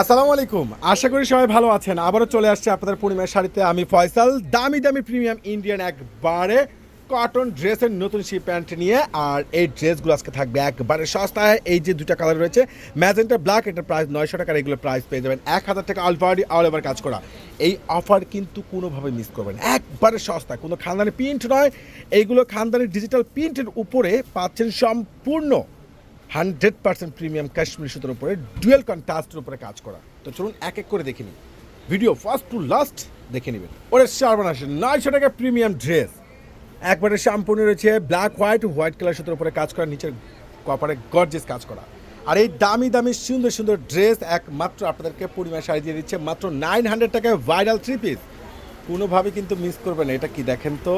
আসসালামু আলাইকুম। আশা করি সবাই ভালো আছেন। আবারও চলে আসছে আপনাদের পূর্ণিমার শাড়িতে আমি ফয়সাল। দামি দামি প্রিমিয়াম ইন্ডিয়ান একবারে কটন ড্রেসের নতুন শি প্যান্ট নিয়ে, আর এই ড্রেসগুলো আজকে থাকবে একবারে সস্তায়। এই যে দুটা কালার রয়েছে ম্যাজেন্টা ব্ল্যাক এটার প্রাইস নয়শো টাকার এগুলো প্রাইস পেয়ে যাবেন। এক হাজার টাকা আলফারি অল ওভার কাজ করা। এই অফার কিন্তু কোনোভাবে মিস করবেন। একবারে সস্তা কোনো খানদানি প্রিন্ট নয়। এইগুলো খানদানি ডিজিটাল প্রিন্টের উপরে পাচ্ছেন সম্পূর্ণ হান্ড্রেড পার্সেন্ট প্রিমিয়াম কাশ্মীর সুতোর উপরে ডুয়েল কন্ট্রাস্টের উপরে কাজ করা। তো চলুন এক এক করে দেখে নিই। ভিডিও ফার্স্ট টু লাস্ট দেখে নেবেন। ওরে সারবানাস নয়শো টাকা প্রিমিয়াম ড্রেস। একবারে সম্পূর্ণ রয়েছে ব্ল্যাক, হোয়াইট হোয়াইট কালার সুতোর উপরে কাজ করা, নিচের কপারে গর্জেস কাজ করা। আর এই দামি দামি, সুন্দর সুন্দর ড্রেস একমাত্র আপনাদেরকে পরিমাণ শাড়ি দিয়ে দিচ্ছে মাত্র নাইন হান্ড্রেড টাকায় ভাইরাল থ্রি পিস। কোনোভাবে কিন্তু মিস করবেন এটা কি দেখেন তো?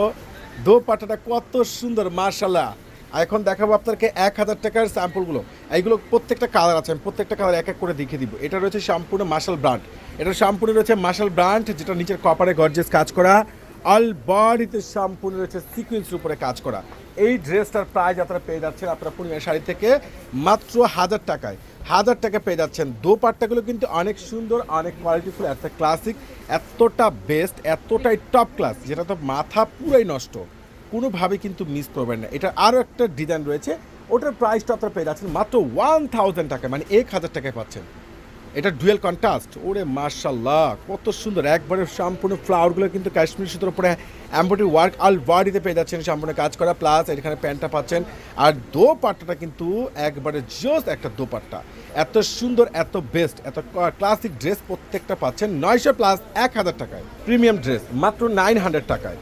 দো পাটাটা কত সুন্দর মার্শাল্লাহ আর এখন দেখাবো আপনাকে এক হাজার টাকার স্যাম্পলগুলো। এইগুলো প্রত্যেকটা কালার আছে, আমি প্রত্যেকটা কালার এক এক করে দেখিয়ে দিব। এটা রয়েছে সম্পূর্ণ মার্শাল ব্র্যান্ড এটা সম্পূর্ণ রয়েছে মার্শাল ব্র্যান্ড যেটা নিচের কপারে গর্জেস কাজ করা। অল বডিতে সম্পূর্ণ রয়েছে সিকুয়েন্সের উপরে কাজ করা। এই ড্রেসটার প্রাইস আপনারা পেয়ে যাচ্ছেন আপনারা পূর্ণিমা শাড়ি থেকে মাত্র হাজার টাকায়। হাজার টাকা পেয়ে যাচ্ছেন। দোপাট্টাগুলো কিন্তু অনেক সুন্দর, অনেক কোয়ালিটিফুল এত ক্লাসিক এতটা বেস্ট এতটাই টপ ক্লাস যেটা তো মাথা পুরাই নষ্ট। কোনোভাবে কিন্তু মিস করবেন না। এটা আরও একটা ডিজাইন রয়েছে। ওটার প্রাইসটা আপনারা পেয়ে যাচ্ছেন মাত্র ওয়ান থাউজেন্ড টাকা মানে এক হাজার টাকায় পাচ্ছেন। এটা ডুয়েল কন্ট্রাস্ট ওরে মার্শাল্লাহ কত সুন্দর। একবারে সম্পূর্ণ ফ্লাওয়ারগুলো কিন্তু কাশ্মীর সুতোর উপরে এম্বয়ডারি ওয়ার্ক আল বডিতে পেয়ে যাচ্ছেন সম্পূর্ণ কাজ করা। প্লাস এখানে প্যান্টটা পাচ্ছেন। আর দোপাট্টাটা কিন্তু একবারে জোস একটা দোপাট্টা। এত সুন্দর, এত বেস্ট এত ক্লাসিক ড্রেস প্রত্যেকটা পাচ্ছেন। নয়শো প্লাস এক হাজার টাকায়। প্রিমিয়াম ড্রেস মাত্র নাইন হান্ড্রেড টাকায়।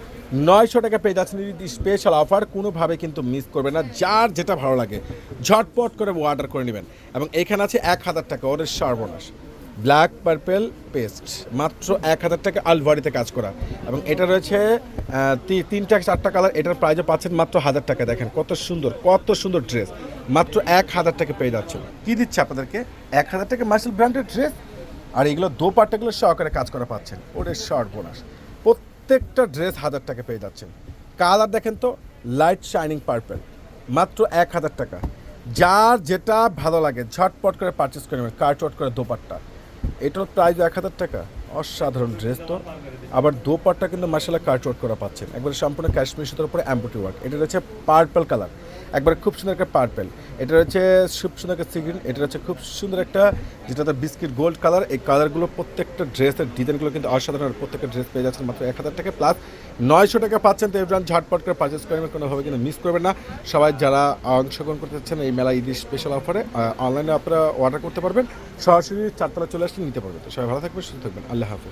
নয়শো টাকা পেয়ে যাচ্ছেন। স্পেশাল অফার কোনোভাবে কিন্তু মিস করবে না। যার যেটা ভালো লাগে, ঝটপট করে অর্ডার করে নেবেন। এবং এখানে আছে এক হাজার টাকা, ওদের সর্বনাশ। ব্ল্যাক পার্পেল পেস্ট মাত্র এক হাজার টাকা আলভারিতে কাজ করা। এবং এটা রয়েছে তিনটা চারটা কালার এটার প্রাইজও পাচ্ছেন মাত্র হাজার টাকা। দেখেন কত সুন্দর কত সুন্দর ড্রেস মাত্র এক হাজার টাকা পেয়ে যাচ্ছে কি দিচ্ছে আপনাদেরকে? এক হাজার টাকা মার্শাল ব্র্যান্ডের ড্রেস আর এগুলো দোপাট্টাগুলো সহকারে কাজ করা পাচ্ছেন। ওদের সর্বনাশ। প্রত্যেকটা ড্রেস হাজার টাকা পেয়ে যাচ্ছেন। কালার দেখেন তো লাইট শাইনিং পার্পেল মাত্র এক হাজার টাকা। যার যেটা ভালো লাগে, ঝটপট করে পারচেস করে নেবেন কার্টওয়াট করে দোপাট্টা। এটার প্রাইস এক হাজার টাকা। অসাধারণ ড্রেস তো। আবার দোপাট্টা কিন্তু মাসালা কার্টওয়াট করা পাচ্ছেন। একবারে সম্পূর্ণ কাশ্মীর সুতোর উপরে অ্যাম্পোটি ওয়ার্ক এটা রয়েছে পার্পল কালার একবারে খুব সুন্দর একটা পার্পেল এটা রয়েছে খুব সুন্দর একটা সিগ্রিন এটা রয়েছে খুব সুন্দর একটা যেটাতে বিস্কিট গোল্ড কালার এই কালারগুলো প্রত্যেকটা ড্রেসের ডিজাইনগুলো কিন্তু অসাধারণ। প্রত্যেকটা ড্রেস পেয়ে যাচ্ছেন মাত্র এক হাজার টাকা প্লাস নয়শো টাকা পাচ্ছেন তো এভরান। ঝটপট করে পারচেস করে নেবেন, কোনোভাবে কিন্তু মিস করবেন না। সবাই যারা অংশগ্রহণ করতে চাচ্ছেন এই মেলা ঈদের স্পেশাল অফারে অনলাইনে আপনারা অর্ডার করতে পারবেন। সরাসরি চারতলা চলে আসলে নিতে পারবে তো। সবাই ভালো থাকবে সুস্থ থাকবেন। আল্লাহ হাফিজ।